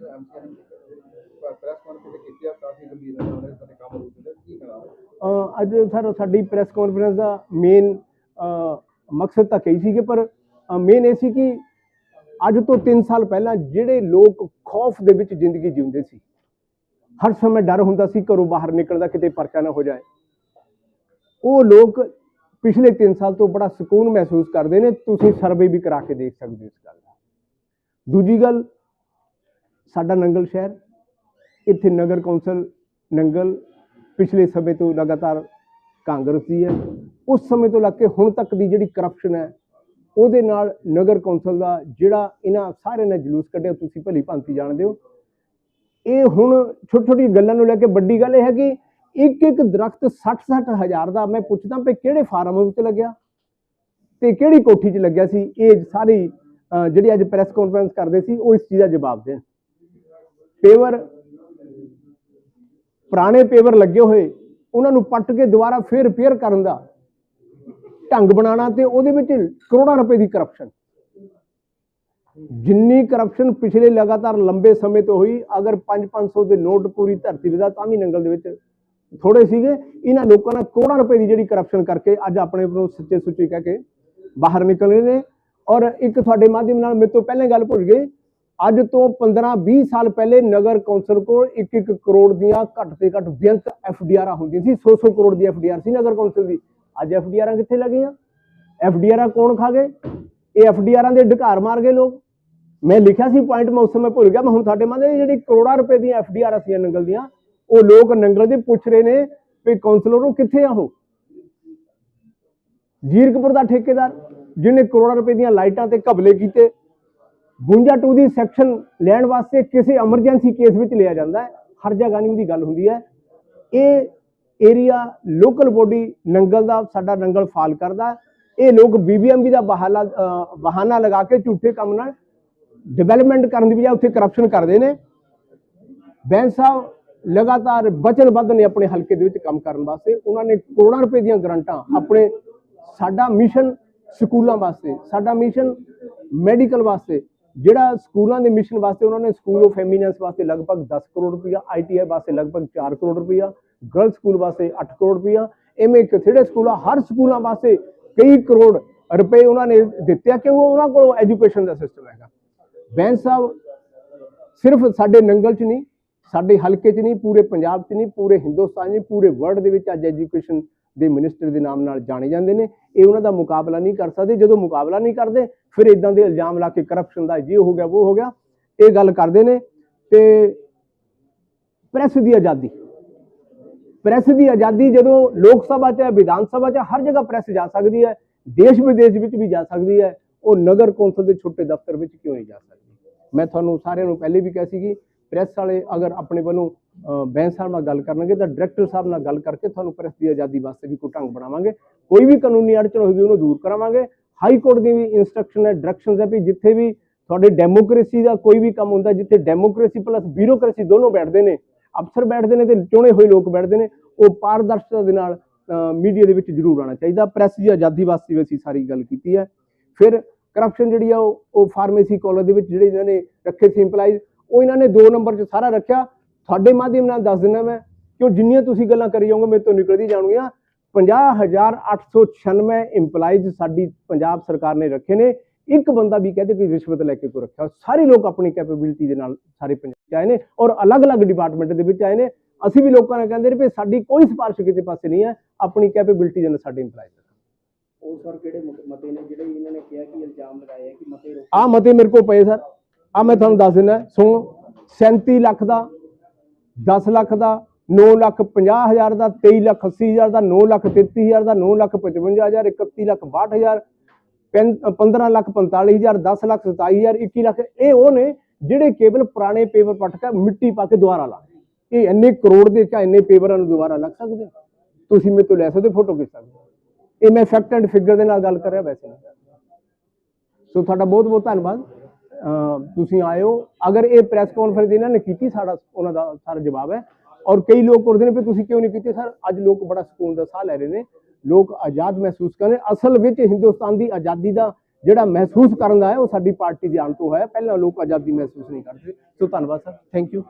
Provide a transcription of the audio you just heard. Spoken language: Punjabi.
ਅੱਜ ਐਮਸੀਐਨ ਪ੍ਰੈਸ ਕਾਨਫਰੰਸ ਕੀਤੀ ਆ, ਕਾਫੀ ਗੰਭੀਰ ਹੈ ਸਾਡੇ ਕੰਮ ਰੁਕਦੇ ਕੀ ਕਰਾਂ ਅੱਜ ਸਰ, ਸਾਡੀ ਪ੍ਰੈਸ ਕਾਨਫਰੰਸ ਦਾ ਮੇਨ ਮਕਸਦ ਤਾਂ ਕਈ ਸੀਗੇ, ਪਰ ਮੇਨ ਇਹ ਸੀ ਕਿ ਅੱਜ ਤੋਂ 3 ਸਾਲ ਪਹਿਲਾਂ ਜਿਹੜੇ ਲੋਕ ਖੌਫ ਦੇ ਵਿੱਚ ਜ਼ਿੰਦਗੀ ਜਿਉਂਦੇ ਸੀ, ਹਰ ਸਮੇਂ ਡਰ ਹੁੰਦਾ ਸੀ ਘਰੋਂ ਬਾਹਰ ਨਿਕਲਦਾ ਕਿਤੇ ਪਰਚਾ ਨਾ ਹੋ ਜਾਏ। ਉਹ ਲੋਕ ਪਿਛਲੇ 3 ਸਾਲ ਤੋਂ ਬੜਾ ਸਕੂਨ ਮਹਿਸੂਸ ਕਰਦੇ ਨੇ, ਤੁਸੀਂ ਸਰਵੇ ਵੀ ਕਰਾ ਕੇ ਦੇਖ ਸਕਦੇ ਹੋ ਇਸ ਗੱਲ ਦਾ। ਦੂਜੀ ਗੱਲ ਸਾਡਾ ਨੰਗਲ ਸ਼ਹਿਰ, ਇੱਥੇ ਨਗਰ ਕੌਂਸਲ ਨੰਗਲ ਪਿਛਲੇ ਸਮੇਂ ਤੋਂ ਲਗਾਤਾਰ ਕਾਂਗਰਸ ਦੀ ਹੈ। ਉਸ ਸਮੇਂ ਤੋਂ ਲੱਗ ਕੇ ਹੁਣ ਤੱਕ ਦੀ ਜਿਹੜੀ ਕਰਪਸ਼ਨ ਹੈ, ਉਹਦੇ ਨਾਲ ਨਗਰ ਕੌਂਸਲ ਦਾ ਜਿਹੜਾ ਇਹਨਾਂ ਸਾਰਿਆਂ ਨੇ ਜਲੂਸ ਕੱਢਿਆ, ਤੁਸੀਂ ਭਲੀ ਭਾਂਤੀ ਜਾਣਦੇ ਹੋ। ਇਹ ਹੁਣ ਛੋਟੀ ਛੋਟੀ ਗੱਲਾਂ ਨੂੰ ਲੈ ਕੇ ਵੱਡੀ ਗੱਲ ਇਹ ਹੈ ਕਿ ਇੱਕ ਇੱਕ ਦਰਖਤ 60 60 ਹਜ਼ਾਰ ਦਾ, ਮੈਂ ਪੁੱਛਦਾ ਵੀ ਕਿਹੜੇ ਫਾਰਮ ਵਿੱਚ ਲੱਗਿਆ ਤੇ ਕਿਹੜੀ ਕੋਠੀ 'ਚ ਲੱਗਿਆ ਸੀ, ਇਹ ਸਾਰੀ ਜਿਹੜੀ ਅੱਜ ਪ੍ਰੈਸ ਕਾਨਫਰੰਸ ਕਰਦੇ ਸੀ, ਉਹ ਇਸ ਚੀਜ਼ ਦਾ ਜਵਾਬ ਦੇਣ। ਪੇਵਰ, ਪੁਰਾਣੇ ਪੇਵਰ ਲੱਗੇ ਹੋਏ, ਉਹਨਾਂ ਨੂੰ ਪੱਟ ਕੇ ਦੁਬਾਰਾ ਫੇਰ ਰਿਪੇਅਰ ਕਰਨ ਦਾ ਢੰਗ ਬਣਾਉਣਾ ਤੇ ਉਹਦੇ ਵਿੱਚ ਕਰੋੜਾਂ ਰੁਪਏ ਦੀ ਕਰਪਸ਼ਨ ਜਿੰਨੀ ਕਰਪਸ਼ਨ ਪਿਛਲੇ ਲਗਾਤਾਰ ਲੰਬੇ ਸਮੇਂ ਤੋਂ ਹੋਈ, ਅਗਰ 5-500 ਦੇ ਨੋਟ ਪੂਰੀ ਧਰਤੀ ਵਿਦਾ ਤਾਂ ਵੀ ਨੰਗਲ ਦੇ ਵਿੱਚ ਥੋੜੇ ਸੀਗੇ, ਇਹਨਾਂ ਲੋਕਾਂ ਨੇ ਕਰੋੜਾਂ ਰੁਪਏ ਦੀ ਜਿਹੜੀ ਕਰਪਸ਼ਨ ਕਰਕੇ ਅੱਜ ਆਪਣੇ ਆਪ ਨੂੰ ਸੱਚੇ ਸੁੱਚੇ ਕਹਿ ਕੇ ਬਾਹਰ ਨਿਕਲ ਨੇ। ਔਰ ਇੱਕ ਤੁਹਾਡੇ ਮਾਧਿਅਮ ਨਾਲ ਮੇਰੇ ਤੋਂ ਪਹਿਲਾਂ ਗੱਲ ਭੁੱਲ ਗਏ ਅੱਜ ਤੋਂ 15-20 ਸਾਲ ਪਹਿਲੇ ਨਗਰ ਕੌਂਸਲ ਕੋਲ 1-1 ਕਰੋੜ ਦੀਆਂ ਘੱਟ ਤੇ ਘੱਟ ਬੇਅੰਤ ਐਫਡੀਆਰਾਂ ਹੁੰਦੀਆਂ ਸੀ 100-100 ਕਰੋੜ ਦੀ ਐਫਡੀਆਰ ਸੀ ਨਗਰ ਕੌਂਸਲ ਦੀ। ਅੱਜ ਐਫਡੀਆਰਾਂ ਕਿੱਥੇ ਲੱਗੀਆਂ? ਐਫਡੀਆਰਾਂ ਕੌਣ ਖਾ ਗਏ? ਇਹ ਐਫਡੀਆਰਾਂ ਦੇ ਢਕਾਰ ਮਾਰ ਗਏ ਲੋਕ। ਮੈਂ ਲਿਖਿਆ ਸੀ ਪੁਆਇੰਟ ਮੈਂ ਉਸ ਸਮੇਂ ਭੁੱਲ ਗਿਆ, ਮੈਂ ਹੁਣ ਤੁਹਾਡੇ ਮਾਦੇ ਜਿਹੜੀ ਕਰੋੜਾਂ ਰੁਪਏ ਦੀਆਂ ਐਫਡੀਆਰ ਅਸੀਂ ਨੰਗਲ ਦੀਆਂ, ਉਹ ਲੋਕ ਨੰਗਲ ਦੇ ਪੁੱਛ ਰਹੇ ਨੇ ਵੀ ਕਾਉਂਸਲਰ ਉਹ ਕਿੱਥੇ ਆ ਉਹ? ਜੀਰਕਪੁਰ ਦਾ ਠੇਕੇਦਾਰ, ਜਿਹਨੇ ਕਰੋੜਾਂ ਰੁਪਏ ਦੀਆਂ ਲਾਈਟਾਂ ਤੇ ਘਬਲੇ ਕੀਤੇ 52 2 ਦੀ ਸੈਕਸ਼ਨ ਲੈਣ ਵਾਸਤੇ ਕਿਸੇ ਐਮਰਜੈਂਸੀ ਕੇਸ ਵਿੱਚ ਲਿਆ ਜਾਂਦਾ ਹੈ। ਹਰ ਜਗ੍ਹਾ ਨਹੀਂ ਉਹਦੀ ਗੱਲ ਹੁੰਦੀ ਹੈ। ਇਹ ਏਰੀਆ ਲੋਕਲ ਬੋਡੀ ਨੰਗਲ ਦਾ, ਸਾਡਾ ਨੰਗਲ ਫਾਲ ਕਰਦਾ ਇਹ ਲੋਕ ਬੀਬੀਐਮਬੀ ਦਾ ਬਹਾਨਾ ਬਹਾਨਾ ਲਗਾ ਕੇ ਝੂਠੇ ਕੰਮ ਨਾਲ ਡਿਵੈਲਪਮੈਂਟ ਕਰਨ ਦੀ ਬਜਾਏ ਉੱਥੇ ਕਰਪਸ਼ਨ ਕਰਦੇ ਨੇ। ਬੈਂਸ ਸਾਹਿਬ ਲਗਾਤਾਰ ਵਚਨਬੱਧ ਨੇ ਆਪਣੇ ਹਲਕੇ ਦੇ ਵਿੱਚ ਕੰਮ ਕਰਨ ਵਾਸਤੇ। ਉਹਨਾਂ ਨੇ ਕਰੋੜਾਂ ਰੁਪਏ ਦੀਆਂ ਗਰੰਟਾਂ ਆਪਣੇ ਸਾਡਾ ਮਿਸ਼ਨ ਸਕੂਲਾਂ ਵਾਸਤੇ, ਸਾਡਾ ਮਿਸ਼ਨ ਮੈਡੀਕਲ ਵਾਸਤੇ ਜਿਹੜਾ ਸਕੂਲਾਂ ਦੇ ਮਿਸ਼ਨ ਵਾਸਤੇ ਉਹਨਾਂ ਨੇ ਸਕੂਲ ਆਫ ਐਮੀਨੈਂਸ ਵਾਸਤੇ ਲਗਭਗ 10 ਕਰੋੜ ਰੁਪਇਆ ਆਈਟੀਆਈ ਵਾਸਤੇ ਲਗਭਗ 4 ਕਰੋੜ ਰੁਪਇਆ ਗਰਲ ਸਕੂਲ ਵਾਸਤੇ 8 ਕਰੋੜ ਰੁਪਇਆ ਐਵੇਂ ਕਿਹੜੇ ਸਕੂਲਾਂ, ਹਰ ਸਕੂਲਾਂ ਵਾਸਤੇ ਕਈ ਕਰੋੜ ਰੁਪਏ ਉਹਨਾਂ ਨੇ ਦਿੱਤੇ ਆ ਕਿ ਉਹ ਉਹਨਾਂ ਕੋਲ ਐਜੂਕੇਸ਼ਨ ਦਾ ਸਿਸਟਮ ਹੈਗਾ। ਬੈਂਸ ਸਾਹਿਬ, ਸਿਰਫ ਸਾਡੇ ਨੰਗਲ 'ਚ ਨਹੀਂ, ਸਾਡੇ ਹਲਕੇ 'ਚ ਨਹੀਂ, ਪੂਰੇ ਪੰਜਾਬ 'ਚ ਨਹੀਂ, ਪੂਰੇ ਹਿੰਦੁਸਤਾਨ 'ਚ ਪੂਰੇ ਵਰਲਡ ਦੇ ਵਿੱਚ ਅੱਜ ਐਜੂਕੇਸ਼ਨ ਦੇ ਮਿਨਿਸਟਰ ਦੇ ਨਾਮ ਨਾਲ ਜਾਣੇ ਜਾਂਦੇ ਨੇ, ਇਹ ਉਹਨਾਂ ਦਾ ਮੁਕਾਬਲਾ ਨਹੀਂ ਕਰ ਸਕਦੇ। ਜਦੋਂ ਮੁਕਾਬਲਾ ਨਹੀਂ ਕਰਦੇ, ਫਿਰ ਇਦਾਂ ਦੇ ਇਲਜ਼ਾਮ ਲਾ ਕੇ ਕਰਪਸ਼ਨ ਦਾ ਜੇ ਹੋ ਗਿਆ, ਉਹ ਹੋ ਗਿਆ। ਇਹ ਗੱਲ ਕਰਦੇ ਨੇ ਤੇ ਪ੍ਰੈਸ ਦੀ ਆਜ਼ਾਦੀ। ਪ੍ਰੈਸ ਦੀ ਆਜ਼ਾਦੀ ਜਦੋਂ ਲੋਕ ਸਭਾ 'ਚ ਹੈ, ਵਿਧਾਨ ਸਭਾ 'ਚ ਹਰ ਜਗ੍ਹਾ ਪ੍ਰੈਸ ਜਾ ਸਕਦੀ ਹੈ। ਦੇਸ਼ ਵਿਦੇਸ਼ ਵਿੱਚ ਵੀ ਜਾ ਸਕਦੀ ਹੈ। ਉਹ ਨਗਰ ਕੌਂਸਲ ਦੇ ਛੋਟੇ ਦਫ਼ਤਰ ਵਿੱਚ ਕਿਉਂ ਨਹੀਂ ਜਾ ਸਕਦੀ? ਮੈਂ ਤੁਹਾਨੂੰ ਸਾਰਿਆਂ ਨੂੰ ਪਹਿਲੇ ਵੀ ਕਿਹਾ ਸੀਗੀ ਕਿ ਪ੍ਰੈਸ ਵਾਲੇ ਅਗਰ ਆਪਣੇ ਵੱਲੋਂ ਬੈਂਸ ਸਾਹਿਬ ਨਾਲ ਗੱਲ ਕਰਨਗੇ ਤਾਂ ਡਾਇਰੈਕਟਰ ਸਾਹਿਬ ਨਾਲ ਗੱਲ ਕਰਕੇ ਤੁਹਾਨੂੰ ਪ੍ਰੈਸ ਦੀ ਆਜ਼ਾਦੀ ਵਾਸਤੇ ਵੀ ਕੋਈ ਢੰਗ ਬਣਾਵਾਂਗੇ। ਕੋਈ ਵੀ ਕਾਨੂੰਨੀ ਅੜਚਣ ਹੋਏਗੀ ਉਹਨੂੰ ਦੂਰ ਕਰਾਵਾਂਗੇ। ਹਾਈ ਕੋਰਟ ਦੀ ਵੀ ਇਨਸਟਰਕਸ਼ਨ ਹੈ ਡਾਇਰੈਕਸ਼ਨਸ ਹੈ ਵੀ ਜਿੱਥੇ ਵੀ ਤੁਹਾਡੇ ਡੈਮੋਕ੍ਰੇਸੀ ਦਾ ਕੋਈ ਵੀ ਕੰਮ ਹੁੰਦਾ, ਜਿੱਥੇ ਡੈਮੋਕ੍ਰੇਸੀ ਪਲੱਸ ਬਿਊਰੋਕ੍ਰੇਸੀ ਦੋਨੋਂ ਬੈਠਦੇ ਨੇ, ਅਫਸਰ ਬੈਠਦੇ ਨੇ ਤੇ ਚੁਣੇ ਹੋਏ ਲੋਕ ਬੈਠਦੇ ਨੇ, ਉਹ ਪਾਰਦਰਸ਼ਤਾ ਦੇ ਨਾਲ ਮੀਡੀਆ ਦੇ ਵਿੱਚ ਜ਼ਰੂਰ ਆਉਣਾ ਚਾਹੀਦਾ। ਪ੍ਰੈਸ ਦੀ ਆਜ਼ਾਦੀ ਵਾਸਤੇ ਵੀ ਅਸੀਂ ਸਾਰੀ ਗੱਲ ਕੀਤੀ ਹੈ। ਫਿਰ ਕਰਪਸ਼ਨ ਜਿਹੜੀ ਆ ਉਹ ਉਹ ਫਾਰਮੇਸੀ ਕਾਲਜ ਦੇ ਵਿੱਚ ਜਿਹੜੇ ਇਹਨਾਂ ਨੇ ਰੱਖੇ ਸੀ ਇੰਪਲਾਈਜ਼ ਉਹ ਇਹਨਾਂ ਨੇ 2 ਨੰਬਰ 'ਚ ਸਾਰਾ ਰੱਖਿਆ। ਤੁਹਾਡੇ ਮਾਧਿਅਮ ਨਾਲ ਦੱਸ ਦਿੰਦਾ ਮੈਂ ਕਿਉਂ ਜਿੰਨੀਆਂ ਤੁਸੀਂ ਗੱਲਾਂ ਕਰੀ ਜਾਓਗੇ ਮੇਰੇ ਤੋਂ ਨਿਕਲਦੀ ਜਾਣਗੀਆਂ। 50896 EMPLOYEES ਸਾਡੀ ਪੰਜਾਬ ਸਰਕਾਰ ਨੇ ਰੱਖੇ ਨੇ। ਇੱਕ ਬੰਦਾ ਵੀ ਕਹਦੇ ਕਿ ਰਿਸ਼ਵਤ ਲੈ ਕੇ ਕੋ ਰੱਖਿਆ ਸਾਰੇ ਲੋਕ ਆਪਣੀ ਕੈਪੇਬਿਲਿਟੀ ਦੇ ਨਾਲ ਸਾਰੇ ਪੰਜਾਬ 'ਚ ਆਏ ਨੇ ਔਰ ਅਲੱਗ-ਅਲੱਗ ਡਿਪਾਰਟਮੈਂਟ ਦੇ ਵਿੱਚ ਆਏ ਨੇ। ਅਸੀਂ ਵੀ ਲੋਕਾਂ ਨੇ ਕਹਿੰਦੇ ਨੇ ਵੀ ਸਾਡੀ ਕੋਈ ਸਿਫਾਰਿਸ਼ ਕਿਤੇ ਪਾਸੇ ਨਹੀਂ ਹੈ। ਆਪਣੀ ਕੈਪੇਬਿਲਿਟੀ ਦੇ ਨਾਲ ਸਾਡੇ EMPLOYEES ਉਹ ਸਰ ਕਿਹੜੇ ਮਤੇ ਨੇ? ਜਿਹੜੇ ਇਹਨਾਂ ਨੇ ਕਿਹਾ ਕਿ ਇਲਜ਼ਾਮ ਲਗਾਏ ਆ ਕਿ ਮਤੇ ਆ ਮਤੇ ਮੇਰੇ ਕੋਲ ਪਏ ਸਰ। ਆ ਮੈਂ ਤੁਹਾਨੂੰ ਦੱਸ ਦਿੰਦਾ। ਸੁਣੋ 37 ਲੱਖ ਦਾ 10 ਲੱਖ ਦਾ 9 ਲੱਖ 50 ਹਜ਼ਾਰ ਦਾ 23 ਲੱਖ 80 ਹਜ਼ਾਰ ਦਾ 9 ਲੱਖ 33 ਹਜ਼ਾਰ ਦਾ 9 ਲੱਖ 55 ਹਜ਼ਾਰ 31 ਲੱਖ 62 ਹਜ਼ਾਰ 15 ਲੱਖ 45 ਹਜ਼ਾਰ 10 ਲੱਖ 27 ਹਜ਼ਾਰ 21 ਲੱਖ, ਇਹ ਉਹ ਨੇ ਜਿਹੜੇ ਕੇਵਲ ਪੁਰਾਣੇ ਪੇਪਰ ਪੱਟ ਕੇ ਮਿੱਟੀ ਪਾ ਕੇ ਦੁਬਾਰਾ ਲਾ ਇਹ ਇੰਨੇ ਕਰੋੜ ਦੇ ਚਾ ਇੰਨੇ ਪੇਪਰਾਂ ਨੂੰ ਦੁਬਾਰਾ ਲੱਗ ਸਕਦੇ ਤੁਸੀਂ ਮੇਰੇ ਤੋਂ ਲੈ ਸਕਦੇ ਫੋਟੋ ਖਿੱਚ ਸਕਦੇ ਹੋ। ਇਹ ਮੈਂ ਫੈਕਟ ਐਂਡ ਫਿਗਰ ਦੇ ਨਾਲ ਗੱਲ ਕਰ ਰਿਹਾ ਵੈਸੇ। ਨਹੀਂ ਸੋ ਤੁਹਾਡਾ ਬਹੁਤ ਬਹੁਤ ਧੰਨਵਾਦ। ਤੁਸੀਂ ਆਇਓ। ਅਗਰ ਇਹ ਪ੍ਰੈਸ ਕਾਨਫਰੰਸ ਇਹਨਾਂ ਨੇ ਕੀਤੀ, ਸਾਡਾ ਉਹਨਾਂ ਦਾ ਸਾਰਾ ਜਵਾਬ ਹੈ। ਔਰ ਕਈ ਲੋਕ ਕਰਦੇ ਨੇ ਵੀ ਤੁਸੀਂ ਕਿਉਂ ਨਹੀਂ ਕੀਤੀ? ਸਰ, ਅੱਜ ਲੋਕ ਬੜਾ ਸਕੂਨ ਦਾ ਸਾਹ ਲੈ ਰਹੇ ਨੇ। ਲੋਕ ਆਜ਼ਾਦ ਮਹਿਸੂਸ ਕਰ ਰਹੇ ਅਸਲ ਵਿੱਚ ਹਿੰਦੁਸਤਾਨ ਦੀ ਆਜ਼ਾਦੀ ਦਾ ਜਿਹੜਾ ਮਹਿਸੂਸ ਕਰਨ ਦਾ ਹੈ, ਉਹ ਸਾਡੀ ਪਾਰਟੀ ਦੇ ਆਉਣ ਤੋਂ ਹੈ ਪਹਿਲਾਂ ਲੋਕ ਆਜ਼ਾਦੀ ਮਹਿਸੂਸ ਨਹੀਂ ਕਰਦੇ। ਸੋ ਧੰਨਵਾਦ, ਸਰ। Thank you